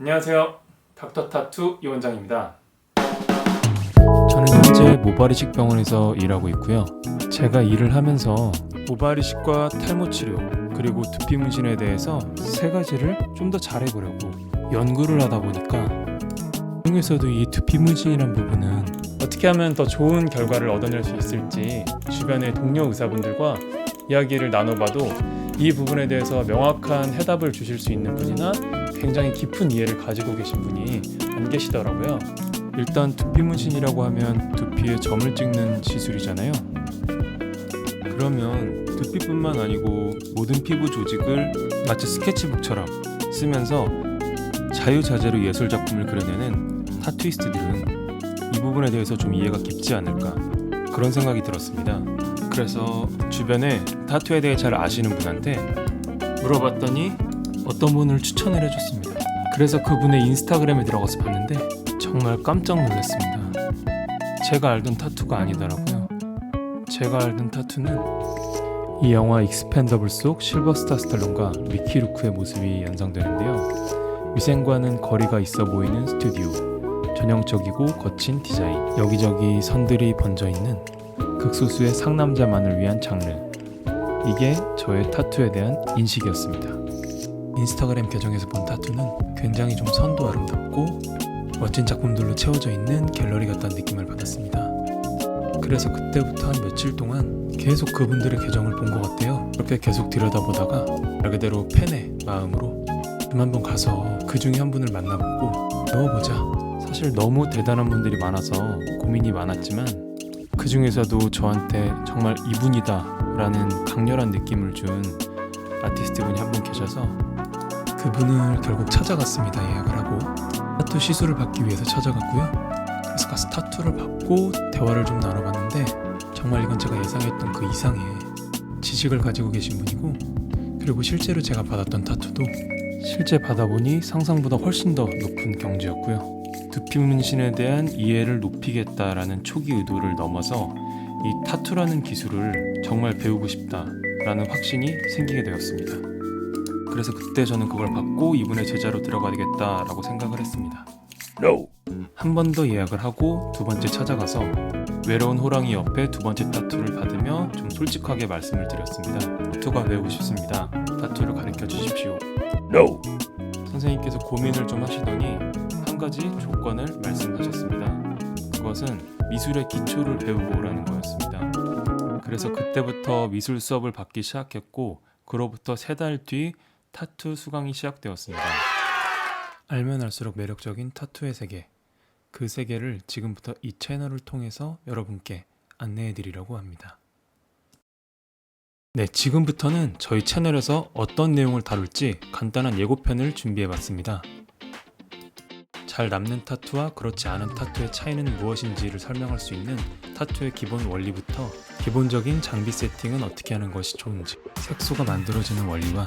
안녕하세요. 닥터 타투 이원장입니다. 저는 현재 모발이식 병원에서 일하고 있고요. 제가 일을 하면서 모발이식과 탈모 치료 그리고 두피 문신에 대해서 세 가지를 좀 더 잘해보려고 연구를 하다 보니까 중에서도 이 두피 문신이란 부분은 어떻게 하면 더 좋은 결과를 얻어낼 수 있을지 주변의 동료 의사분들과 이야기를 나눠봐도 이 부분에 대해서 명확한 해답을 주실 수 있는 분이나 굉장히 깊은 이해를 가지고 계신 분이 안 계시더라고요. 일단 두피 문신이라고 하면 두피에 점을 찍는 시술이잖아요. 그러면 두피뿐만 아니고 모든 피부 조직을 마치 스케치북처럼 쓰면서 자유자재로 예술 작품을 그려내는 타투이스트들은 이 부분에 대해서 좀 이해가 깊지 않을까 그런 생각이 들었습니다. 그래서 주변에 타투에 대해 잘 아시는 분한테 물어봤더니 어떤 분을 추천을 해줬습니다. 그래서 그분의 인스타그램에 들어가서 봤는데 정말 깜짝 놀랐습니다. 제가 알던 타투가 아니더라고요. 제가 알던 타투는 이 영화 익스펜더블 속 실버스타 스탈론과 미키 루크의 모습이 연상되는데요. 위생과는 거리가 있어 보이는 스튜디오, 전형적이고 거친 디자인, 여기저기 선들이 번져 있는 극소수의 상남자만을 위한 장르. 이게 저의 타투에 대한 인식이었습니다. 인스타그램 계정에서 본 타투는 굉장히 좀 선도 아름답고 멋진 작품들로 채워져 있는 갤러리 같다는 느낌을 받았습니다. 그래서 그때부터 한 며칠 동안 계속 그분들의 계정을 본 것 같아요. 그렇게 계속 들여다보다가 말 그대로 팬의 마음으로 좀 한번 가서 그 중에 한 분을 만나보고 넣어보자. 사실 너무 대단한 분들이 많아서 고민이 많았지만 그 중에서도 저한테 정말 이분이다 라는 강렬한 느낌을 준 아티스트 분이 한 분 계셔서 그분을 결국 찾아갔습니다. 예약을 하고 타투 시술을 받기 위해서 찾아갔고요. 그래서 가서 타투를 받고 대화를 좀 나눠봤는데 정말 이건 제가 예상했던 그 이상의 지식을 가지고 계신 분이고 그리고 실제로 제가 받았던 타투도 실제 받아보니 상상보다 훨씬 더 높은 경지였고요. 두피 문신에 대한 이해를 높이겠다라는 초기 의도를 넘어서 이 타투라는 기술을 정말 배우고 싶다라는 확신이 생기게 되었습니다. 그래서 그때 저는 그걸 받고 이분의 제자로 들어가야겠다라고 생각을 했습니다. 한번 더 예약을 하고 두 번째 찾아가서 외로운 호랑이 옆에 두 번째 타투를 받으며 좀 솔직하게 말씀을 드렸습니다. 타투가 배우고 싶습니다. 타투를 가르쳐 주십시오. 선생님께서 고민을 좀 하시더니 한 가지 조건을 말씀하셨습니다. 그것은 미술의 기초를 배우고 오라는 거였습니다. 그래서 그때부터 미술 수업을 받기 시작했고 그로부터 세 달 뒤 타투 수강이 시작되었습니다. 알면 알수록 매력적인 타투의 세계. 그 세계를 지금부터 이 채널을 통해서 여러분께 안내해 드리려고 합니다. 네, 지금부터는 저희 채널에서 어떤 내용을 다룰지 간단한 예고편을 준비해 봤습니다. 잘 남는 타투와 그렇지 않은 타투의 차이는 무엇인지를 설명할 수 있는 타투의 기본 원리부터 기본적인 장비 세팅은 어떻게 하는 것이 좋은지, 색소가 만들어지는 원리와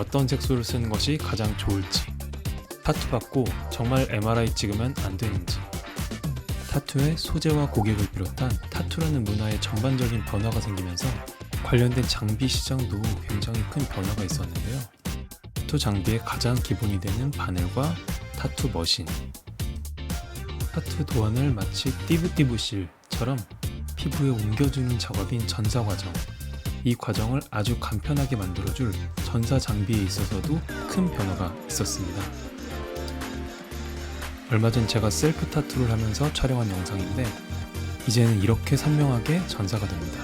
어떤 색소를 쓰는 것이 가장 좋을지, 타투 받고 정말 MRI 찍으면 안 되는지, 타투의 소재와 고객을 비롯한 타투라는 문화의 전반적인 변화가 생기면서 관련된 장비 시장도 굉장히 큰 변화가 있었는데요. 타투 장비의 가장 기본이 되는 바늘과 타투 머신, 타투 도안을 마치 띠부띠부실처럼 피부에 옮겨주는 작업인 전사 과정. 이 과정을 아주 간편하게 만들어줄 전사 장비에 있어서도 큰 변화가 있었습니다. 얼마 전 제가 셀프 타투를 하면서 촬영한 영상인데 이제는 이렇게 선명하게 전사가 됩니다.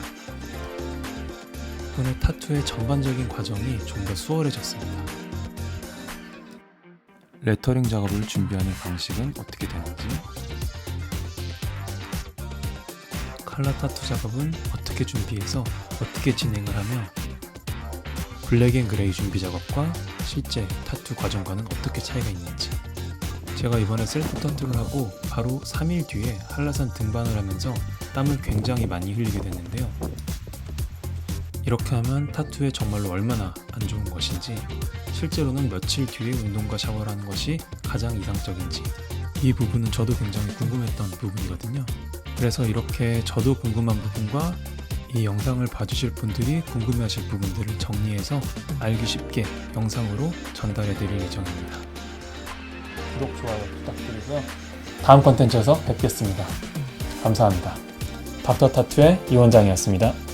덕분에 타투의 전반적인 과정이 좀 더 수월해졌습니다. 레터링 작업을 준비하는 방식은 어떻게 되는지 칼라 타투 작업은 어떻게 준비해서 어떻게 진행을 하며 블랙 앤 그레이 준비 작업과 실제 타투 과정과는 어떻게 차이가 있는지 제가 이번에 셀프 타투를 하고 바로 3일 뒤에 한라산 등반을 하면서 땀을 굉장히 많이 흘리게 됐는데요. 이렇게 하면 타투에 정말로 얼마나 안 좋은 것인지 실제로는 며칠 뒤에 운동과 샤워를 하는 것이 가장 이상적인지 이 부분은 저도 굉장히 궁금했던 부분이거든요. 그래서 이렇게 저도 궁금한 부분과 이 영상을 봐주실 분들이 궁금해하실 부분들을 정리해서 알기 쉽게 영상으로 전달해 드릴 예정입니다. 구독, 좋아요 부탁드리고요. 다음 컨텐츠에서 뵙겠습니다. 감사합니다. 닥터 타투의 이 원장이었습니다.